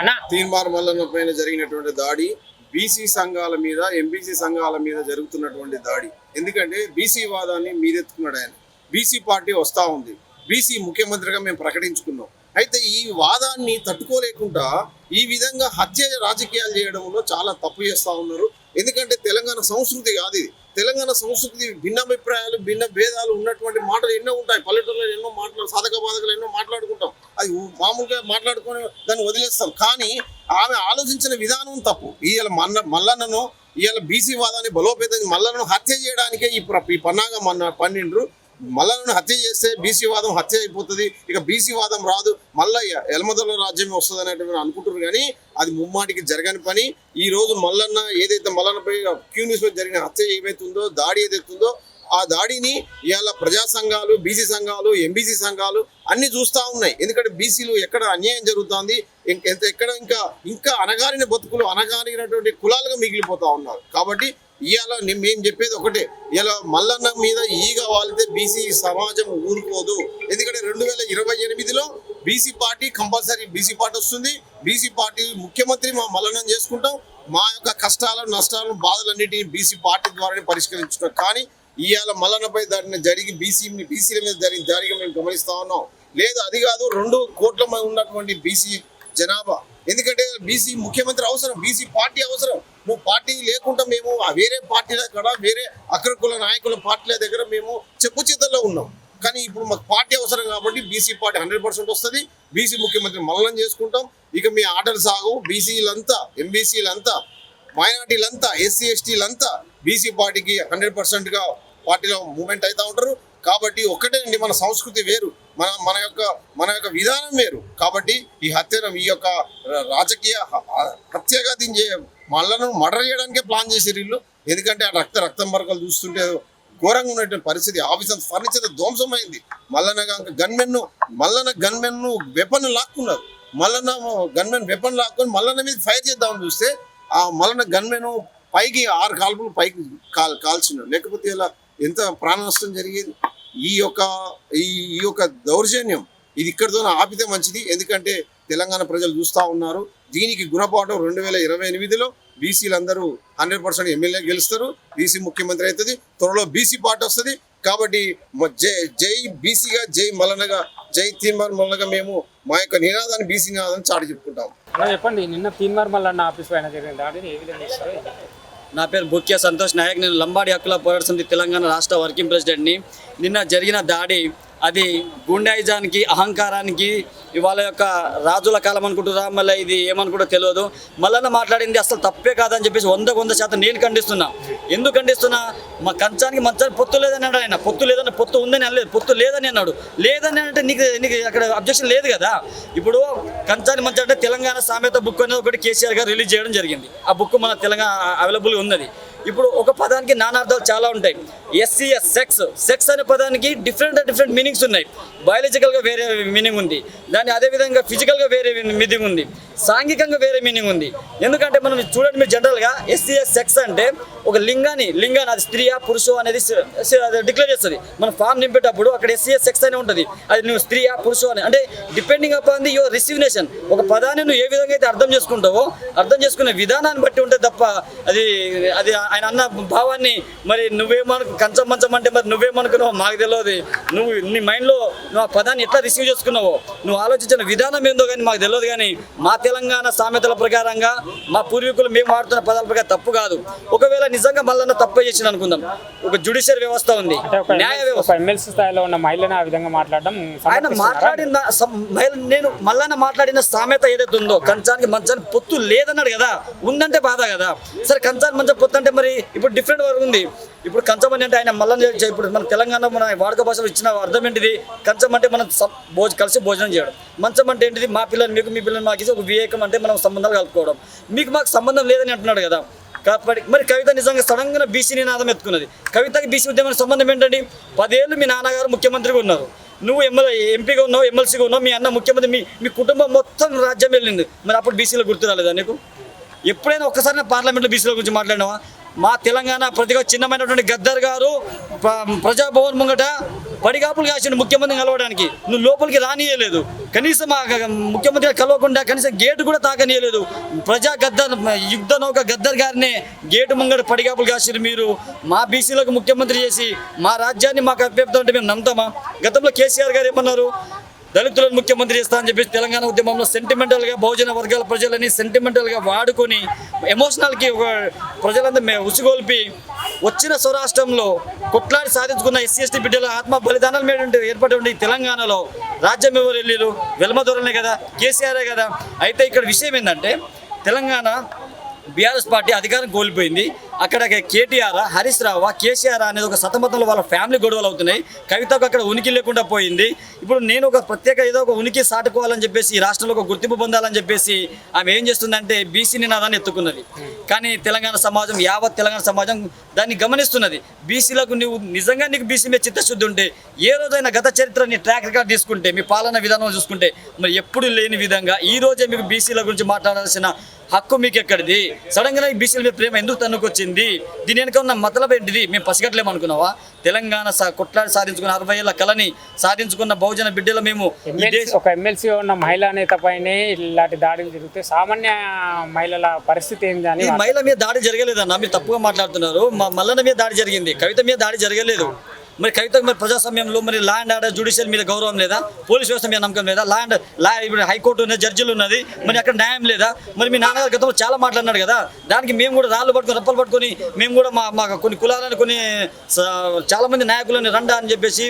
అన్నా. తీన్మార్ మల్లన్న పైన జరిగినటువంటి దాడి బీసీ సంఘాల మీద ఎంబీసీ సంఘాల మీద జరుగుతున్నటువంటి దాడి. ఎందుకంటే బీసీ వాదాన్ని మీదెత్తుకున్నాడు ఆయన. బీసీ పార్టీ వస్తా ఉంది. బీసీ ముఖ్యమంత్రిగా మేము ప్రకటించుకున్నాం. అయితే ఈ వాదాన్ని తట్టుకోలేకుండా ఈ విధంగా హత్య రాజకీయాలు చేయడంలో చాలా తప్పు చేస్తా ఉన్నారు. ఎందుకంటే తెలంగాణ సంస్కృతి కాదు ఇది. తెలంగాణ సంస్కృతి భిన్నాభిప్రాయాలు భిన్న భేదాలు ఉన్నటువంటి మాటలు ఎన్నో ఉంటాయి. పల్లెటూరులో ఎన్నో మాటలు సాధక బాధకులు ఎన్నో మాట్లాడుకుంటాం. అది మామూలుగా మాట్లాడుకొని దాన్ని వదిలేస్తాం. కానీ ఆమె ఆలోచించిన విధానం తప్పు. ఇవాళ మల్ల మల్లన్నను ఇవాళ బీసీ వాదాన్ని బలోపేతం మల్లన్నను హత్య చేయడానికే ఈ పన్నాగా ఈ పన్నాగం అన్న పన్నెండు మల్లలను హత్య చేస్తే బీసీ వాదం హత్య అయిపోతుంది. ఇక బీసీ వాదం రాదు. మళ్ళా ఎలమదల రాజ్యం వస్తుంది అనేటువంటి అనుకుంటున్నారు కానీ అది ముమ్మాటికి జరగని పని. ఈ రోజు మల్లన్న ఏదైతే మల్లన్నపై క్యూ న్యూస్ జరిగిన హత్య ఏమైతుందో దాడి ఏదైతుందో ఆ దాడిని ఇవాళ ప్రజా సంఘాలు బీసీ సంఘాలు ఎంబీసీ సంఘాలు అన్ని చూస్తా ఉన్నాయి. ఎందుకంటే బీసీలు ఎక్కడ అన్యాయం జరుగుతుంది. ఎంత- ఎక్కడ ఇంకా ఇంకా అనగారిన బతుకులు అనగారినటువంటి కులాలుగా మిగిలిపోతా ఉన్నారు. కాబట్టి ఇవాళ మేము చెప్పేది ఒకటే. ఇలా మల్లన్న మీద ఈగ వాలితే బీసీ సమాజం ఊరుకోదు. ఎందుకంటే రెండు వేల ఇరవై ఎనిమిదిలో BC party compulsory BC party వస్తుంది. బీసీ పార్టీ ముఖ్యమంత్రి మా మల్లనం చేసుకుంటాం. మా యొక్క కష్టాలను నష్టాలను బాధలన్నింటినీ బీసీ పార్టీ ద్వారానే పరిష్కరించుకుంటాం. కానీ ఇవాళ మల్లన్నపై దాడిని జరిగి బీసీ బీసీల మీద జరిగిన దాడిగా మేము గమనిస్తా ఉన్నాం. లేదు అది కాదు రెండు కోట్ల మీద ఉన్నటువంటి బీసీ జనాభా. ఎందుకంటే బీసీ ముఖ్యమంత్రి అవసరం బీసీ పార్టీ అవసరం. నువ్వు పార్టీ లేకుండా మేము ఆ వేరే పార్టీల కూడా వేరే అగ్రకుల నాయకుల పార్టీల దగ్గర మేము చెప్పు చేతల్లో ఉన్నాం. కానీ ఇప్పుడు మాకు పార్టీ అవసరం కాబట్టి బీసీ పార్టీ హండ్రెడ్ పర్సెంట్ వస్తుంది. బీసీ ముఖ్యమంత్రి మల్లనం చేసుకుంటాం. ఇక మీ ఆటలు సాగు బీసీలంతా ఎంబీసీలంతా మైనార్టీలంతా ఎస్సీ ఎస్టీలంతా బీసీ పార్టీకి హండ్రెడ్ పర్సెంట్గా పార్టీలో మూమెంట్ అవుతూ ఉంటారు. కాబట్టి ఒక్కటే అండి మన సంస్కృతి వేరు. మన మన యొక్క మన యొక్క విధానం వేరు. కాబట్టి ఈ హత్యను ఈ యొక్క రాజకీయ హ- హ- హత్యగా దీని మళ్ళను మర్డర్ చేయడానికే ప్లాన్ చేసి వీళ్ళు. ఎందుకంటే ఆ రక్త రక్తం మరకలు చూస్తుంటే ఘోరంగా ఉన్నటువంటి పరిస్థితి. Office furniture ధ్వంసమైంది. Mallanna gunmen Mallanna gunmen weapon లాక్కున్నారు. Mallanna gunmen weapon లాక్కొని మల్లన్న మీద ఫైర్ చేద్దామని చూస్తే ఆ మల్లన గన్మెన్ పైకి ఆరు కాల్పులు పైకి కాల్ కాల్చినారు. లేకపోతే ఇలా ఎంత ప్రాణ నష్టం జరిగేది? ఈ యొక్క ఈ ఈ యొక్క దౌర్జన్యం ఇది ఇక్కడితో ఆపితే మంచిది. ఎందుకంటే తెలంగాణ ప్రజలు చూస్తూ ఉన్నారు. దీనికి గుణపాఠం రెండు వేల ఇరవై ఎనిమిదిలో బీసీలందరూ హండ్రెడ్ పర్సెంట్ ఎమ్మెల్యే గెలుస్తారు. బీసీ ముఖ్యమంత్రి అవుతుంది. త్వరలో బీసీ పార్టీ వస్తుంది. కాబట్టి జై జై బీసీగా జై మలనగా జై తీన్మార్ మల్లగా మేము మా యొక్క నినాదాన్ని బీసీ నినాదాన్ని చాటి చెప్పుకుంటాం. చెప్పండి. నిన్న తీన్మార్ మల్లన్న ఆఫీస్ పైన జరిగిన దాడిని ఏ విధంగా నా పేరు బుక్య సంతోష్ నాయక్. నేను లంబాడి హక్కుల పోరాట సమితి తెలంగాణ రాష్ట్ర వర్కింగ్ ప్రెసిడెంట్ని. నిన్న జరిగిన దాడి అది గుండాయిజానికి అహంకారానికి ఇవాళ యొక్క రాజుల కాలం అనుకుంటురా మళ్ళీ ఇది ఏమనుకుంటో తెలియదు. మళ్ళీ మాట్లాడింది అసలు తప్పే కాదని చెప్పేసి వందకు వంద శాతం నేను ఖండిస్తున్నా. ఎందుకు ఖండిస్తున్నా? మా కంచానికి మంచానికి పొత్తు లేదని అన్నాడు ఆయన. పొత్తు లేదని పొత్తు ఉందని అనలేదు. పొత్తు లేదని అన్నాడు. లేదని అంటే నీకు నీకు అక్కడ అబ్జెక్షన్ లేదు కదా? ఇప్పుడు కంచాని మంచి అంటే తెలంగాణ సామెత బుక్ అనేది ఒకటి కేసీఆర్ గారు రిలీజ్ చేయడం జరిగింది. ఆ బుక్ మన తెలంగాణ అవైలబుల్గా ఉన్నది. ఇప్పుడు ఒక పదానికి నానార్థాలు చాలా ఉంటాయి. ఎస్సీఎస్ సెక్స్ సెక్స్ అనే పదానికి డిఫరెంట్ డిఫరెంట్ మీనింగ్స్ ఉన్నాయి. బయాలజికల్గా వేరే మీనింగ్ ఉంది. దాని అదేవిధంగా ఫిజికల్గా వేరే మీనింగ్ ఉంది. సాంఘికంగా వేరే మీనింగ్ ఉంది. ఎందుకంటే మనం చూడండి మీరు జనరల్గా ఎస్సీఎస్ సెక్స్ అంటే ఒక లింగాన్ని లింగాన్ని అది స్త్రీయా పురుషో అనేది డిక్లేర్ చేస్తుంది. మనం ఫామ్ నింపేటప్పుడు అక్కడ ఎస్సీఎస్ సెక్స్ అనే ఉంటుంది. అది నువ్వు స్త్రీయా పురుషో అని. అంటే depending upon the your resignation ఒక పదాన్ని నువ్వు ఏ విధంగా అయితే అర్థం చేసుకుంటావో అర్థం చేసుకునే విధానాన్ని బట్టి ఉంటుంది తప్ప అది అది ఆయన అన్న భావాన్ని మరి నువ్వేమను కంచం మంచం అంటే మరి నువ్వేమనుకున్నావు మాకు తెలియదు. నువ్వు నీ మైండ్లో నువ్వు ఆ పదాన్ని ఎట్లా రిసీవ్ చేసుకున్నావో నువ్వు ఆలోచించిన విధానం ఏందో కానీ మాకు తెలియదు కానీ మా తెలంగాణ సామెతల ప్రకారంగా మా పూర్వీకులు మేము వాడుతున్న పదాల ప్రకారం తప్పు కాదు. ఒకవేళ నిజంగా మళ్ళీ తప్పే చేసిన అనుకుందాం. ఒక జుడిషియల్ వ్యవస్థ ఉంది. న్యాయ వ్యవస్థ. ఒక ఎమ్మెల్సీ స్థాయిలో ఉన్న మహిళను ఆ విధంగా మాట్లాడడం ఆయన? మాట్లాడిన మహిళ- నేను మళ్ళా మాట్లాడిన సామెత ఏదైతే ఉందో కంచానికి మంచానికి పొత్తు లేదన్నాడు కదా. ఉందంటే బాధ కదా. సరే కంచానికి మంచం పొత్తు అంటే మరి ఇప్పుడు డిఫరెంట్ వరకు ఉంది. ఇప్పుడు కంచం అంటే ఆయన మల్లం ఇప్పుడు మన తెలంగాణ మన వాడుక భాషలో ఇచ్చిన అర్థం ఏంటిది? కంచం అంటే మనం భోజ కలిసి భోజనం చేయడం. మంచం అంటే ఏంటిది? మా పిల్లలు మీకు మీ పిల్లలు మాకు ఇచ్చి ఒక వివేకం అంటే మనం సంబంధాలు కలుపుకోవడం. మీకు మాకు సంబంధం లేదని అంటున్నాడు కదా. కాబట్టి మరి కవిత నిజంగా సడన్గా బీసీ నినాదం ఎత్తుకున్నది. కవితకి బీసీ ఉద్యమం సంబంధం ఏంటండి? పదేళ్ళు మీ నాన్నగారు ముఖ్యమంత్రిగా ఉన్నారు. నువ్వు ఎమ్మెల్యే ఎంపీగా ఉన్నావు ఎమ్మెల్సీగా ఉన్నావు మీ అన్న ముఖ్యమంత్రి మీ మీ కుటుంబం మొత్తం రాజ్యం వెళ్ళింది. మరి అప్పుడు బీసీలో గుర్తు రాలేదా నీకు? ఎప్పుడైనా ఒక్కసారి పార్లమెంట్లో బీసీల గురించి మాట్లాడినావా? మా తెలంగాణ ప్రతిగా చిన్నమైనటువంటి గద్దర్ గారు ప్రజాభవన్ ముంగట పడిగాపులు కాసిన ముఖ్యమంత్రిని కలవడానికి. నువ్వు లోపలికి రానియలేదు. కనీసం మా ముఖ్యమంత్రి కలవకుండా కనీసం గేటు కూడా తాకనియలేదు. ప్రజా గద్దర్ యుద్ధ నౌక గద్దర్ గారినే గేటు ముంగడు పడిగాపులు కాసిరు మీరు. మా బీసీలకు ముఖ్యమంత్రి చేసి మా రాజ్యాన్ని మాకు అప్పేపుతుంటే మేము నమ్ముతామా? గతంలో కేసీఆర్ గారు ఏమన్నారు? దళితులను ముఖ్యమంత్రి చేస్తా అని చెప్పేసి తెలంగాణ ఉద్యమంలో సెంటిమెంటల్గా బహుజన వర్గాల ప్రజలని సెంటిమెంటల్గా వాడుకొని ఎమోషనల్కి ఒక ప్రజలందరూ ఉసిగొల్పి వచ్చిన స్వరాష్ట్రంలో కొట్లాడి సాధించుకున్న ఎస్సీ ఎస్టీ బిడ్డల ఆత్మ బలిదానాల మీద ఏర్పడి తెలంగాణలో రాజ్యం ఎవరు వెళ్ళారు వెల్మదూరనే కదా కేసీఆరే కదా. అయితే ఇక్కడ విషయం ఏంటంటే తెలంగాణ బీఆర్ఎస్ పార్టీ అధికారం కోల్పోయింది. అక్కడ కేటీఆర్ హరీష్ రావా కేసీఆర్ అనేది ఒక సతమతంలో వాళ్ళ ఫ్యామిలీ గొడవలు అవుతున్నాయి. కవితకు అక్కడ ఉనికి లేకుండా పోయింది. ఇప్పుడు నేను ఒక ప్రత్యేక ఏదో ఒక ఉనికి సాటుకోవాలని చెప్పేసి ఈ రాష్ట్రంలో ఒక గుర్తింపు పొందాలని చెప్పేసి ఆమె ఏం చేస్తుందంటే బీసీ నినాదాన్ని ఎత్తుకున్నది. కానీ తెలంగాణ సమాజం యావత్ తెలంగాణ సమాజం దాన్ని గమనిస్తున్నది. బీసీలకు నువ్వు నిజంగా నీకు బీసీ మీద చిత్తశుద్ధి ఉంటే ఏ రోజైనా గత చరిత్ర నీ ట్రాక్ రికార్డ్ తీసుకుంటే మీ పాలన విధానం చూసుకుంటే మరి ఎప్పుడు లేని విధంగా ఈ రోజే మీకు బీసీల గురించి మాట్లాడాల్సిన హక్కు మీకు ఎక్కడిది? సడన్గా బీసీల మీద ప్రేమ ఎందుకు తన్నుకొచ్చింది దీని వెనుక ఉన్న మతలబ్ ఏంటిది? మేము పసిగట్లేమనుకున్నావా తెలంగాణ సా- కొట్లాడి సాధించుకున్న అరవై ఏళ్ళ కళని సాధించుకున్న బహుజన బిడ్డలు మేము ఒక ఎమ్మెల్సీ ఉన్న మహిళా నేత పైనే ఇలాంటి దాడులు జరిగితే సామాన్య మహిళల పరిస్థితి ఈ మహిళ మీద దాడి జరగలేదన్న మీరు తప్పుగా మాట్లాడుతున్నారు. మా మల్లన్న మీద దాడి జరిగింది. కవిత మీద దాడి జరగలేదు. మరి కవిత మరి ప్రజాస్వామ్యంలో మరి లా అండ్ ఆర్డర్ జ్యుడిషియల్ మీద గౌరవం లేదా? పోలీస్ వ్యవస్థ మీద నమ్మకం లేదా? లా అండ్ లా ఇప్పుడు హైకోర్టు ఉన్నది జడ్జిలు ఉన్నది మరి అక్కడ న్యాయం లేదా? మరి మీ నాన్నగారు గతంలో చాలా మాట్లాడినాడు కదా? దానికి మేము కూడా రాళ్ళు పట్టుకొని రప్పలు పట్టుకొని మేము కూడా మా మా కొన్ని కులాలను కొన్ని స- చాలా మంది నాయకులని రండా అని చెప్పేసి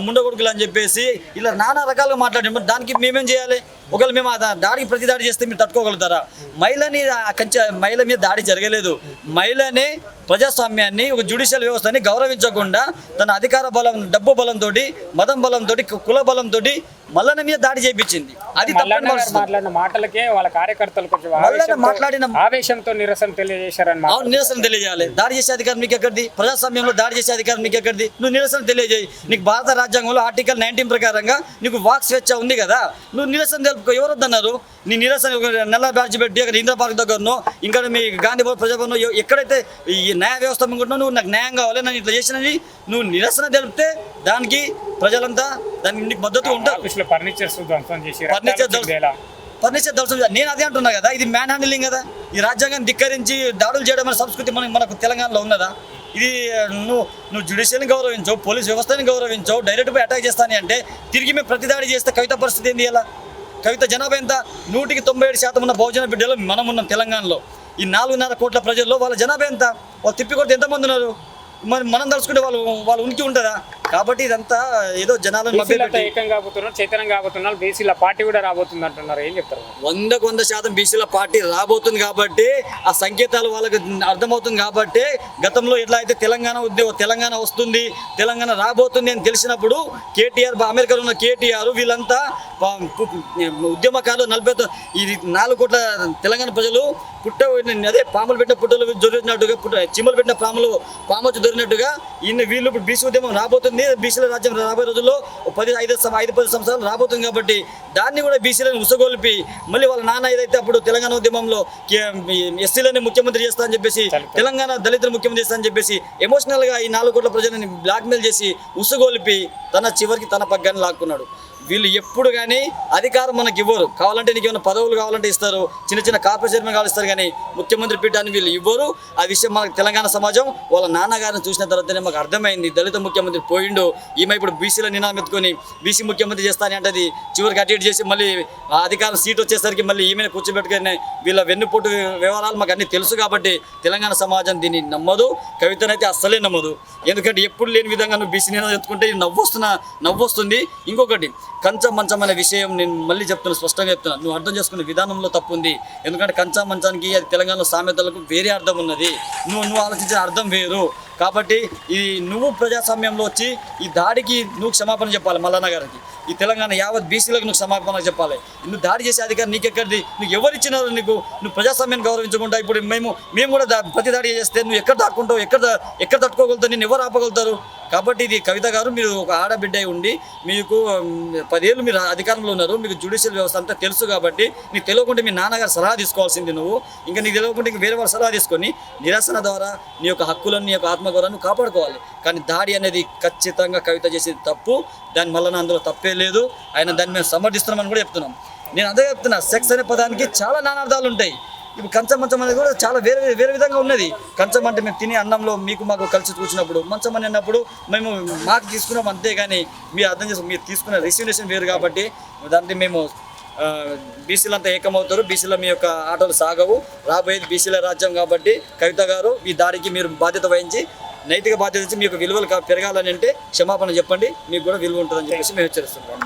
ముండగొడుకులు అని చెప్పేసి ఇలా నానా రకాలుగా మాట్లాడి మరి దానికి మేమేం చేయాలి? ఒకవేళ మేము ఆ దాడికి ప్రతి దాడి చేస్తే మీరు తట్టుకోగలుగుతారా? మహిళని కంచె మహిళ మీద దాడి జరగలేదు. మహిళని ప్రజాస్వామ్యాన్ని ఒక జ్యుడిషియల్ వ్యవస్థని గౌరవించకుండా తన అధికార బలం డబ్బు బలంతో మతం బలంతో కుల బలంతో మల్లన మీద దాడి చేయించింది. అది మల్లన్న. మాట్లాడిన మాటలకే వాళ్ళ కార్యకర్తలు కొంచెం మల్లన్న మాట్లాడిన- ఆవేశంతో నిరసన తెలియజేశారని అవును నిరసన తెలియజేయాలి. దాడి చేసే అధికారం నీకు ఎక్కడిది? ప్రజాస్వామ్యంలో దాడి చేసే అధికారం నీకు ఎక్కడిది? నువ్వు నిరసన తెలియజేయి. నీకు భారత రాజ్యాంగంలో ఆర్టికల్ నైన్టీన్ ప్రకారంగా నీకు వాక్ స్వేచ్ఛ ఉంది కదా? నువ్వు నిరసన తెలుపుకో. ఎవరు వద్దన్నారు? నీ నిరసన ఒక నెల బ్యాడ్జ్ పెట్టి అక్కడ ఇంద్ర పార్క్ దగ్గరనో ఇంకా మీ గాంధీ భవన్ ప్రజాభవన్ ఎక్కడైతే ఈ న్యాయ వ్యవస్థ నువ్వు నాకు న్యాయం కావాలి నేను ఇట్లా చేసినని నువ్వు నిరసన తెలిపితే దానికి ప్రజలంతా దానికి నీకు మద్దతు ఉంటారు. ఫర్నిచర్స్ ధ్వంసం చేసి ఫర్నిచర్ దర్శనం నేను అదే అంటున్నా కదా ఇది మ్యాన్ హ్యాండిలింగ్ కదా. ఈ రాజ్యాంగాన్ని ధిక్కరించి దాడులు చేయడం అనే సంస్కృతి మనకి మనకు తెలంగాణలో ఉన్నదా? ఇది నువ్వు నువ్వు జ్యుడిషియల్ని గౌరవించవు పోలీస్ వ్యవస్థని గౌరవించవు డైరెక్ట్ పోయి అటాక్ చేస్తాను అంటే తిరిగి మేము ప్రతి దాడి చేస్తే కవిత పరిస్థితి ఏంది ఎలా కవిత జనాభా ఎంత? నూటికి తొంభై ఏడు శాతం ఉన్న బహుజన బిడ్డలు మనం ఉన్నాం తెలంగాణలో. ఈ నాలుగున్నర కోట్ల ప్రజల్లో వాళ్ళ జనాభా ఎంత? వాళ్ళు తిప్పి కొడితే ఎంతమంది ఉన్నారు? మరి మనం తలుచుకుంటే వాళ్ళు వాళ్ళ ఉనికి ఉంటుందా? కాబట్టి ఇదంతా ఏదో జనాలను బీసీలతో మభ్యపెట్టి ఏకం కాబోతున్నారు చైతన్యం కాబోతున్నారు బీసీల పార్టీ కూడా రాబోతుంది అంటున్నారు. ఏం చెప్తారు? వందకు వంద శాతం బీసీల పార్టీ రాబోతుంది కాబట్టి ఆ సంకేతాలు వాళ్ళకి అర్థమవుతుంది కాబట్టి గతంలో ఎట్లా అయితే తెలంగాణ ఉద్యోగ తెలంగాణ వస్తుంది తెలంగాణ రాబోతుంది అని తెలిసినప్పుడు కేటీఆర్ అమెరికాలో ఉన్న కేటీఆర్ వీళ్ళంతా ఉద్యమకారులు నలభై ఇది నాలుగు కోట్ల తెలంగాణ ప్రజలు పుట్ట అదే పాములు పెట్టిన పుట్టలు దొరికినట్టుగా పుట్ట చిమ్మలు పెట్టిన పాములు పామొచ్చి దొరికినట్టుగా ఇన్ని వీళ్ళు ఇప్పుడు బీసీ ఉద్యమం రాబోతుంది. బీసీల రాజ్యం రాబోయే రోజుల్లో పది ఐదు ఐదు పది సంవత్సరాలు రాబోతుంది కాబట్టి దాన్ని కూడా బీసీలను ఉసగొల్పి మళ్ళీ వాళ్ళ నాన్న ఏదైతే అప్పుడు తెలంగాణ ఉద్యమంలో ఎస్సీలని ముఖ్యమంత్రి చేస్తా అని చెప్పేసి తెలంగాణ దళితులు ముఖ్యమంత్రి చేస్తా అని చెప్పేసి ఎమోషనల్గా ఈ నాలుగు కోట్ల ప్రజలని బ్లాక్మెయిల్ చేసి ఉసగొల్పి తన చివరికి తన పగ్గాన్ని లాక్కున్నాడు. వీళ్ళు ఎప్పుడు కానీ అధికారం మనకి ఇవ్వరు. కావాలంటే నీకు ఏమైనా పదవులు కావాలంటే ఇస్తారు చిన్న చిన్న కార్పొరేట్ చైర్మన్ కావాలి ఇస్తారు కానీ ముఖ్యమంత్రి పీఠాన్ని వీళ్ళు ఇవ్వరు. ఆ విషయం మనకు తెలంగాణ సమాజం వాళ్ళ నాన్నగారిని చూసిన తర్వాతనే మాకు అర్థమైంది. దళిత ముఖ్యమంత్రి పోయిండు ఈమె ఇప్పుడు బీసీలో నినాదం ఎత్తుకొని బీసీ ముఖ్యమంత్రి చేస్తానని అంటే అది చివరికి అటు ఇటు చేసి మళ్ళీ అధికారం సీట్ వచ్చేసరికి మళ్ళీ ఈమెను కూర్చోబెట్టుకొని వీళ్ళ వెన్నుపోటు వ్యవహారాలు మాకు అన్ని తెలుసు కాబట్టి తెలంగాణ సమాజం దీన్ని నమ్మదు. కవితనైతే అస్సలే నమ్మదు. ఎందుకంటే ఎప్పుడు లేని విధంగా నువ్వు బీసీ నినాదం ఎత్తుకుంటే నవ్వొస్తున్న నవ్వొస్తుంది. ఇంకొకటి కంచం మంచం అనే విషయం నేను మళ్ళీ చెప్తున్నాను స్పష్టంగా చెప్తున్నాను నువ్వు అర్థం చేసుకునే విధానంలో తప్పు ఉంది. ఎందుకంటే కంచం మంచానికి అది తెలంగాణలో సామెతలకు వేరే అర్థం ఉన్నది. నువ్వు నువ్వు ఆలోచించే అర్థం వేరు. కాబట్టి ఈ నువ్వు ప్రజాస్వామ్యంలో వచ్చి ఈ దాడికి నువ్వు క్షమాపణ చెప్పాలి మల్లన్న గారికి ఈ తెలంగాణ యావత్ బీసీలకు నువ్వు క్షమాపణ చెప్పాలి. నువ్వు దాడి చేసే అధికారం నీకెక్కడిది? నువ్వు ఎవరు ఇచ్చినారు నీకు? నువ్వు ప్రజాస్వామ్యాన్ని గౌరవించకుండా ఇప్పుడు మేము మేము కూడా దా- ప్రతి దాడి చేస్తే నువ్వు ఎక్కడ దాక్కుంటావు? ఎక్కడ ఎక్కడ తట్టుకోగలుగుతావు? నేను ఎవరు ఆపగలుగుతారు? కాబట్టి ఇది కవిత గారు మీరు ఒక ఆడబిడ్డ అయి ఉండి మీకు పదేళ్ళు మీరు అధికారంలో ఉన్నారు. మీకు జ్యుడిషియల్ వ్యవస్థ అంతా తెలుసు కాబట్టి నీకు తెలియకుండా మీ నాన్నగారు సలహా తీసుకోవాల్సింది నువ్వు. ఇంకా నీకు తెలియకుండా ఇంకా వేరే వాళ్ళు సలహా తీసుకొని నిరసన ద్వారా నీ యొక్క హక్కులను నీ యొక్క ఆత్మగౌరవాన్ని కాపాడుకోవాలి. కానీ దాడి అనేది ఖచ్చితంగా కవిత చేసేది తప్పు. దాని మళ్ళీ అందులో తప్పే లేదు. ఆయన దాన్ని మేము సమర్థిస్తున్నామని కూడా చెప్తున్నాం. నేను అదే చెప్తున్నా సెక్స్ అనే పదానికి చాలా నానార్థాలు ఉంటాయి. ఇప్పుడు కంచం మంచం అనేది కూడా చాలా వేరే వేరే విధంగా ఉన్నది. కంచం అంటే మేము తినే అన్నంలో మీకు మాకు కలిసి కూర్చున్నప్పుడు మంచం అని అన్నప్పుడు మేము మాకు తీసుకున్నాం అంతే కానీ మీరు అర్థం చేసుకుని మీరు తీసుకున్న రిసిగ్నేషన్ వేరు కాబట్టి దాంట్లో మేము బీసీలంతా ఏకమవుతారు. బీసీలో మీ యొక్క ఆటలు సాగవు. రాబోయేది బీసీల రాజ్యం కాబట్టి కవిత గారు ఈ దాడికి మీరు బాధ్యత వహించి నైతిక బాధ్యత మీకు విలువలు పెరగాలని అంటే క్షమాపణ చెప్పండి. మీకు కూడా విలువ ఉంటుందని చెప్పేసి మేము హెచ్చరిస్తున్నాం.